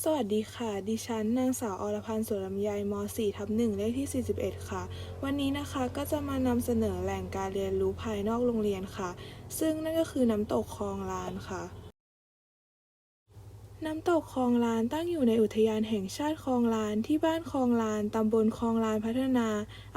สวัสดีค่ะ ดิฉันนางสาวอรพันธ์สุรมยายม .4 ทับ1เลขที่ 41 ค่ะ วันนี้นะคะก็จะมานำเสนอแหล่งการเรียนรู้ภายนอกโรงเรียนค่ะ ซึ่งนั่นก็คือน้ำตกคลองลานค่ะ น้ำตกคลองลานตั้งอยู่ในอุทยานแห่งชาติคลองลานที่บ้านคลองลาน ตำบลคลองลานพัฒนา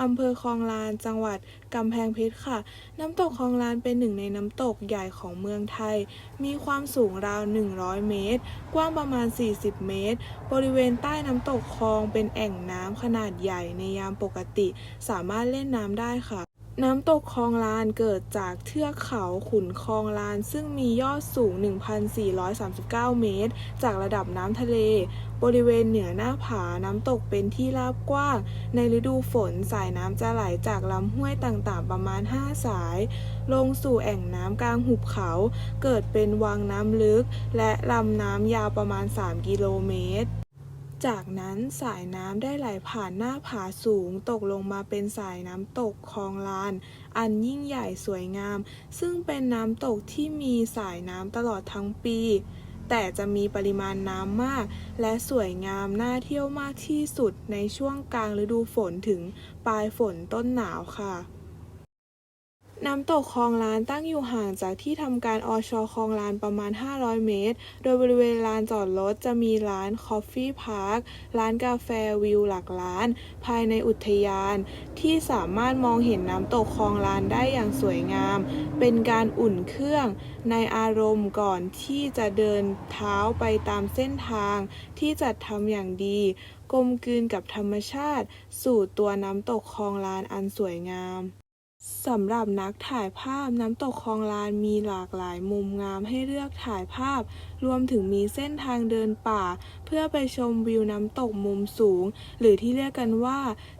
อำเภอคลองลาน จังหวัดกำแพงเพชรค่ะ น้ำตกคลองลานเป็นหนึ่งในน้ำตกใหญ่ของเมืองไทย มีความสูงราว 100 เมตร กว้างประมาณ 40 เมตร บริเวณใต้น้ำตกคลองเป็นแอ่งน้ำขนาดใหญ่ในยามปกติ สามารถเล่นน้ำได้ค่ะ น้ำตกคลองลานเกิดจากเทือกเขาขุนคลองลาน ซึ่งมียอดสูง 1,439 เมตร จากระดับน้ำทะเล บริเวณเหนือหน้าผาน้ำตกเป็นที่ราบกว้าง ในฤดูฝนสายน้ำจะไหลจากลำห้วยต่างๆ ประมาณ 5 สาย ลงสู่แอ่งน้ำกลางหุบเขา เกิดเป็นวังน้ำลึก และลำน้ำยาวประมาณ 3 กิโลเมตร จากนั้นสายน้ำได้ไหลผ่านหน้าผาสูงตกลงมาเป็นสายน้ำตกคลองลาน อันยิ่งใหญ่สวยงาม ซึ่งเป็นน้ำตกที่มีสายน้ำตลอดทั้งปี แต่จะมีปริมาณน้ำมาก และสวยงามน่าเที่ยวมากที่สุดในช่วงกลางฤดูฝนถึงปลายฝนต้นหนาวค่ะ น้ำตกคลองลานตั้งอยู่ห่างจากที่ทำการอชคลองลานประมาณ 500 เมตร โดยบริเวณลานจอดรถจะมีร้าน Coffee Park ร้านกาแฟวิวหลักล้าน ภายในอุทยาน ที่สามารถมองเห็นน้ำตกคลองลานได้อย่างสวยงาม เป็นการอุ่นเครื่องในอารมณ์ก่อนที่จะเดินเท้าไปตามเส้นทางที่จัดทำอย่างดี กลมกลืนกับธรรมชาติ สู่ตัวน้ำตกคลองลานอันสวยงาม สำหรับนักถ่ายภาพน้ำตกคลองลานมีหลากหลายมุมงามให้เลือกถ่ายภาพ รวมถึงมีเส้นทางเดินป่า เพื่อไปชมวิวน้ำตกมุมสูง หรือที่เรียกกันว่า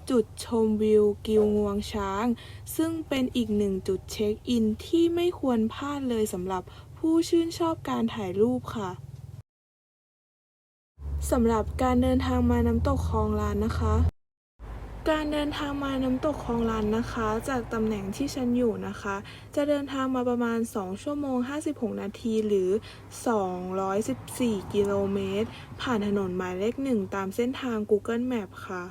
จุดชมวิวกิวงวงช้าง ซึ่งเป็นอีกหนึ่งจุดเช็คอินที่ไม่ควรพลาดเลยสำหรับผู้ชื่นชอบการถ่ายรูปค่ะสำหรับการเดินทางมาน้ำตกคลองลานนะคะ การเดินทางมาน้ำตกคลองลันนะคะ จากตำแหน่งที่ฉันอยู่นะคะ จะเดินทางมาประมาณ 2 ชั่วโมง 56 นาทีหรือ 214 กิโลเมตร ผ่านถนนหมายเลขหนึ่งตามเส้นทาง Google Map ค่ะ